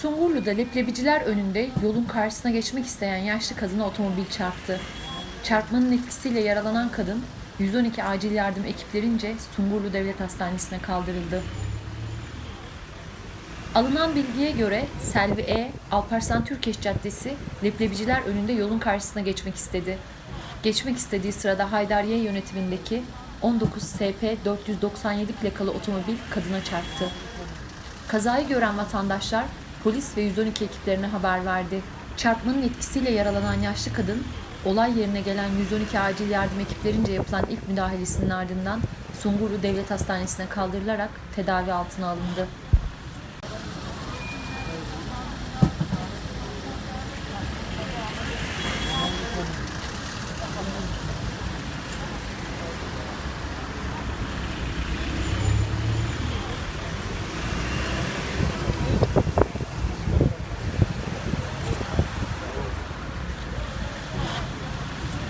Sungurlu'da leblebiciler önünde yolun karşısına geçmek isteyen yaşlı kadına otomobil çarptı. Çarpmanın etkisiyle yaralanan kadın 112 acil yardım ekiplerince Sungurlu Devlet Hastanesi'ne kaldırıldı. Alınan bilgiye göre Selvi E. Alparslan Türkeş Caddesi leblebiciler önünde yolun karşısına geçmek istedi. Geçmek istediği sırada Haydariye yönetimindeki 19 SP 497 plakalı otomobil kadına çarptı. Kazayı gören vatandaşlar polis ve 112 ekiplerine haber verdi. Çarpmanın etkisiyle yaralanan yaşlı kadın olay yerine gelen 112 acil yardım ekiplerince yapılan ilk müdahalesinin ardından Sungurlu Devlet Hastanesi'ne kaldırılarak tedavi altına alındı.